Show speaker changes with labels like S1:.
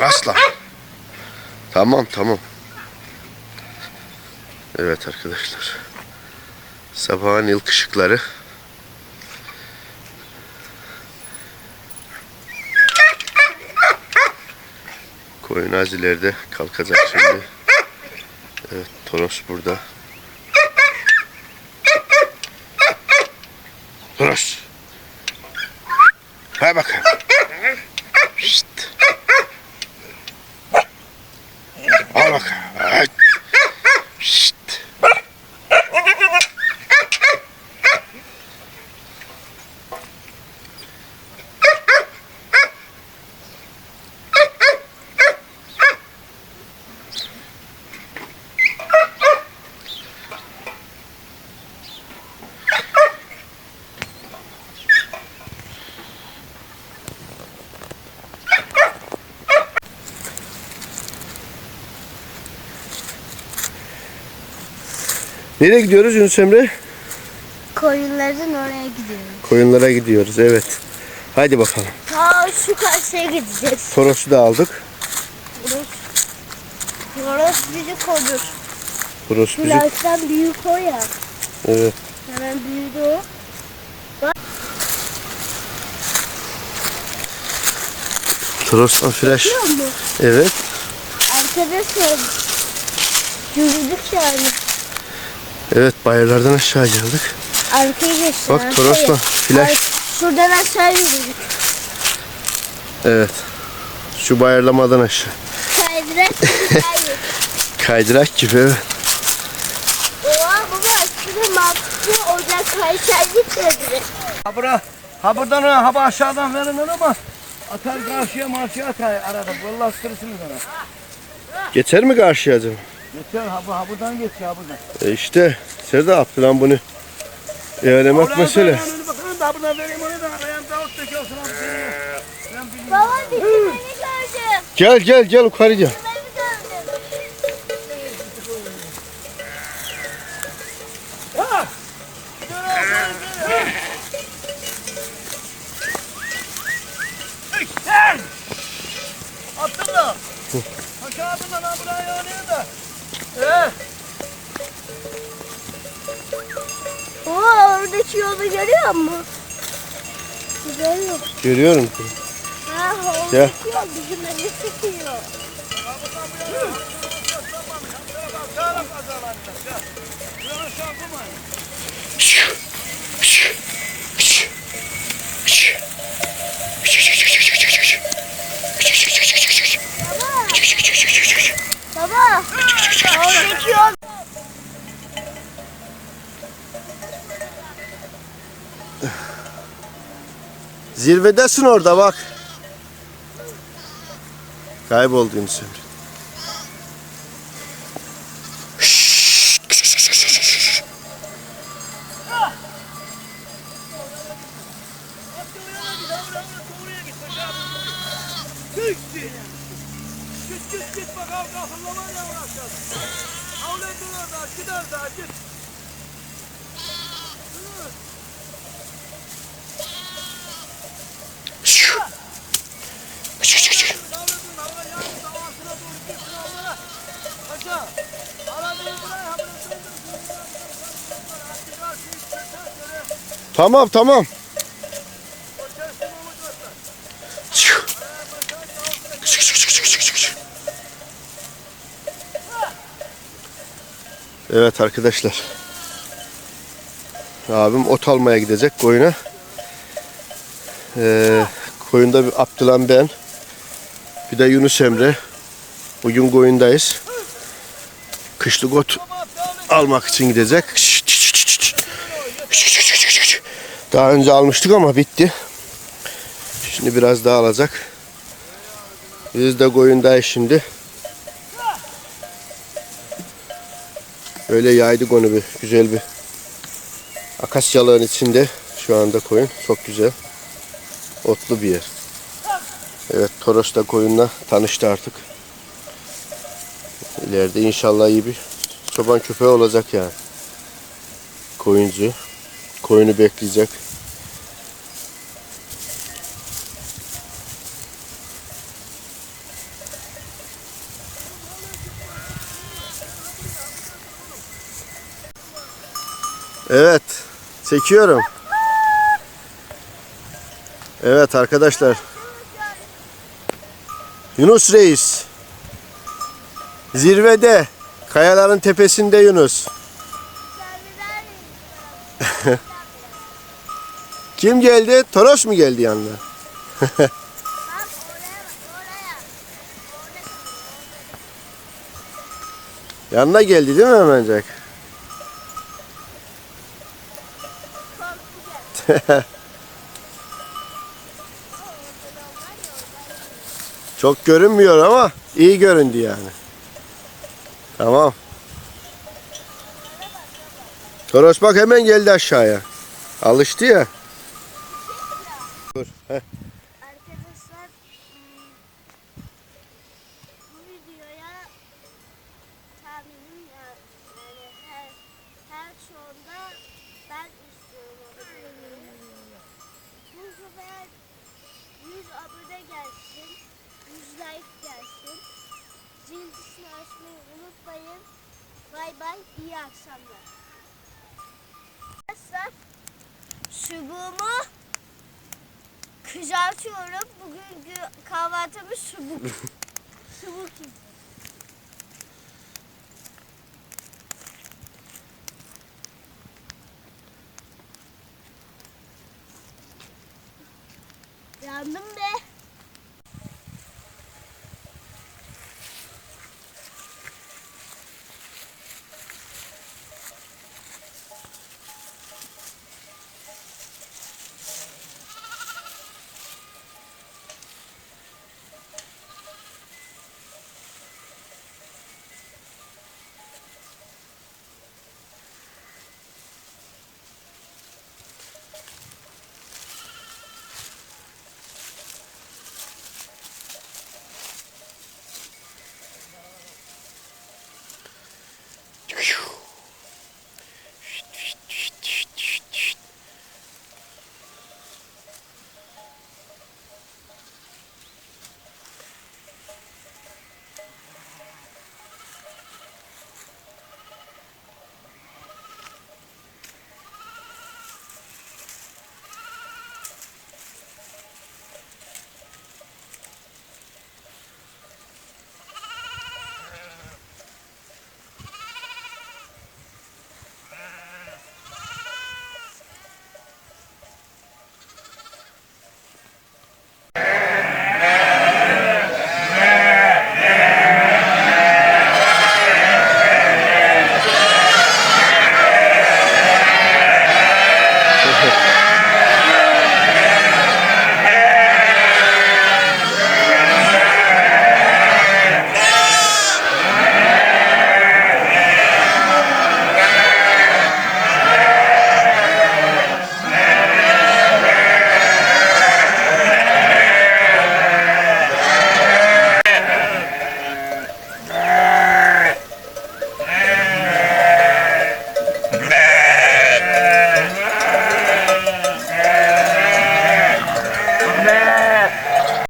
S1: Asla. Tamam tamam. Evet arkadaşlar. Sabahın ilk ışıkları. Koyun az ileride kalkacak şimdi. Evet Toros burada. Toros. Hay bakalım. Şşt. Al bakalım. Ay. Şşt. Nereye gidiyoruz Yunus Emre?
S2: Koyunların oraya gidiyoruz.
S1: Koyunlara gidiyoruz evet. Haydi bakalım.
S2: Ta şu karşıya gideceğiz.
S1: Toros'u da aldık.
S2: Burası, burası bizi korur.
S1: Toros bizi.
S2: Birazdan büyük o ya.
S1: Evet.
S2: Hemen büyüdü o. Biliyor musun?
S1: Evet.
S2: Arkadaşlar yürüdük yani.
S1: Evet bayırlardan aşağı geldik.
S2: Arkaya geçtik.
S1: Bak Toros'la flash.
S2: Şuradan aşağı yürüdük.
S1: Evet. Şu bayırlamadan aşağı.
S2: Kaydırak Hayır.
S1: Kaydırak gibi evet.
S2: Oha baba şurada mantıklı ocak kayışaydık dedi.
S3: Ha bura, ha buradan ha, ha bu aşağıdan verin onu ama atar karşıya marşıya atar arada. Vallahi sıkırsınız ona.
S1: Geçer mi karşıya acaba?
S3: Geçer ha, bu, ha buradan geç ya buradan.
S1: E işte. Serdar Abdülhan bunu.
S3: Oraya
S1: mesele.
S3: ben da buradan vereyim onu da döküyorsun. abi, seni. Ben bilmiyorum.
S2: Baba bizi beni gördü.
S1: Gel gel gel yukarı gel.
S3: Ha! Attın da. Aşağı attın da lan buraya yanıyor da. Ee,
S2: Oo oradaki yolu görüyor musun? Yok.
S1: Görüyorum.
S2: Ha oradaki
S1: Gel.
S2: yol bizim eve çıkıyor.
S3: Sağlam kazalarında.
S1: Zirvedesin orada bak. Kayboldu Yunus Emre.
S3: Git git git bakalım kafırlamayla uğraşacağız. Havle dur orada, git orada, git.
S1: Tamam tamam. Evet arkadaşlar. Abim ot almaya gidecek koyuna. Ee, koyunda bir Abdülhan ben. Bir de Yunus Emre. Bugün koyundayız. Kışlık ot almak için gidecek. Daha önce almıştık ama bitti. Şimdi biraz daha alacak. Biz de koyundayız şimdi. Öyle yaydık onu bir güzel bir akasyalığın içinde şu anda koyun. Çok güzel. Otlu bir yer. Evet Toros da koyunla tanıştı artık. İleride inşallah iyi bir çoban köpeği olacak yani. Koyuncu. Koyunu bekleyecek. Evet. Çekiyorum. Evet arkadaşlar. Yunus Reis. Zirvede. Kayaların tepesinde Yunus. Kim geldi? Toros mu geldi yanına? Yanına geldi değil mi hemencek? Çok görünmüyor ama iyi göründü yani. Tamam. Toros bak hemen geldi aşağıya. Alıştı ya. Dur. heh.
S2: Arkadaşlar bu videoya tahminim ya yani her her sonda ben istiyorum o videoyu. Bu sefer 100 abone gelsin, 100 like gelsin. Zil tuşunu açmayı unutmayın. Bay bay, iyi akşamlar. Arkadaşlar subuğumu kızartıyorum. Bugünkü kahvaltımız subuk. subuk. Yandım be.